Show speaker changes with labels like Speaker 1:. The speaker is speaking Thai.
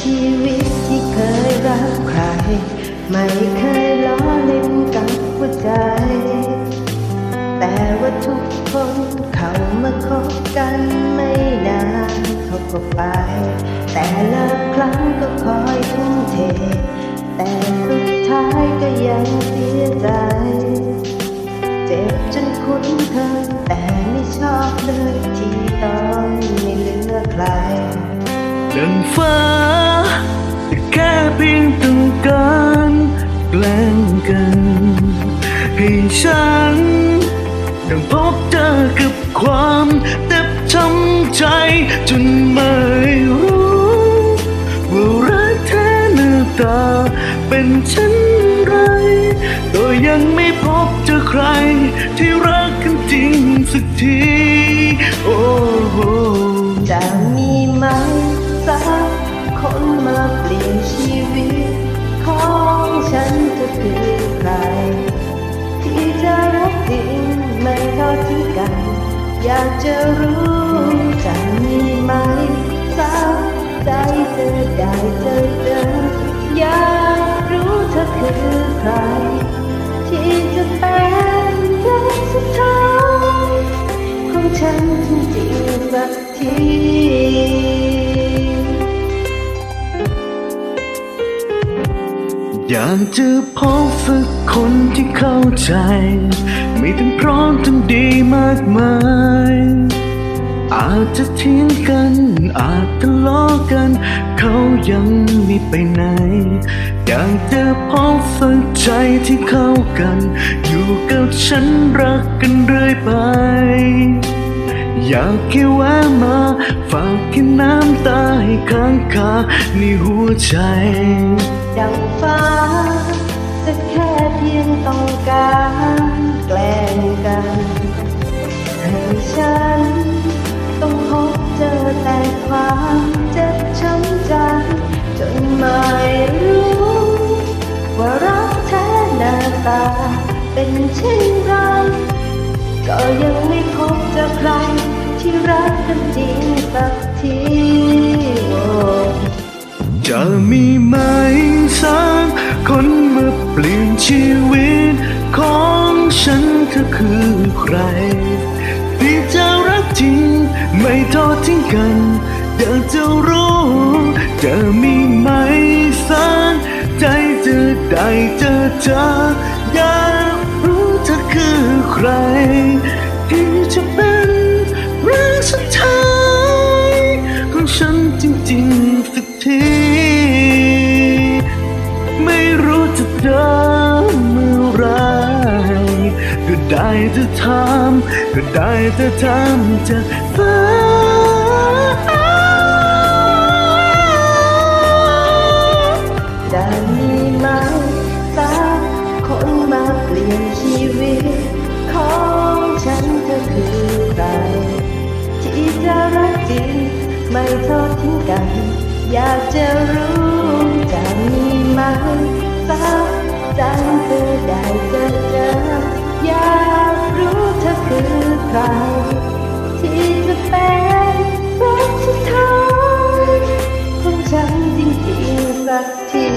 Speaker 1: ชีวิตที่เคยรักใคร ไม่เคยล้อเล่นกับหัวใจ แต่ว่าทุกคนเข้ามาคบกันไม่นานเขาก็ไป แต่ละครั้งก็คอยทุ่มเท แต่สุดท้ายก็ยังเสียใจ เจ็บจนคุ้นเคยแต่ไม่ชอบเลยที่ต้องไม่เหลือใคร
Speaker 2: ดัง ฉันต้องพบเจอกับความเจ็บช้ำใจจนไม่รู้ว่ารักแท้หน้าตาเป็นเช่นไรก็ยังไม่พบเจอใคร ที่รักกันจริงสักที โอ้โห
Speaker 1: จะมีไหมสักคนมาเปลี่ยนชีวิต ของฉันจะคือใคร ที่จะรักจริงไม่ทอดทิ้งกัน อยากจะรู้จะมีไหมสักใจเธอได้เจอเจออยากรู้เธอคือใคร ที่จะเป็นรักสุดท้ายของฉันจริงๆสักที
Speaker 2: อยากจะพบสักคนที่เข้าใจ ไม่ต้องพร้อมต้งดีมากมาย อาจจะทิ้งกัน อาจทะเลาะกัน เขายังไม่ไปไหน อยากจะพบสักใจที่เข้ากัน อยู่กับฉันรักกันเรื่อยไป อยากแค่แวะมาฝากแค่น้ำตาให้ค้างคาในหัวใจ
Speaker 1: ดังฟ้า จะแค่เพียงต้องการแกล้งกัน ให้ฉัน ต้องพบเจอแต่ความเจ็บช้ำใจ จนไม่รู้ ว่ารักแท้หน้าตา เป็นเช่นไร จะ
Speaker 2: มีไหมสักคนมาเปลี่ยนชีวิต ของฉันเธอคือใครที่จะรักจริงไม่ทอดทิ้งกันอยากจะรู้จะมีไหมสักใจจะได้เจอเธอ จริงๆสักที ไม่รู้จะเดินเมื่อไรก็ได้แต่ทำก็ได้แต่ทำจากฟ้า
Speaker 1: จะมีไหมสักคนมาเปลี่ยนชีวิต ของฉันเธอคือใครที่จะรักจริง ไม่ทอดทิ้งกัน อยากจะรู้จะมีไหมสักจันเธอได้เจอเจอ อยากรู้เธอคือใคร ที่จะเป็นรักสุดท้ายของฉันจริงๆสักที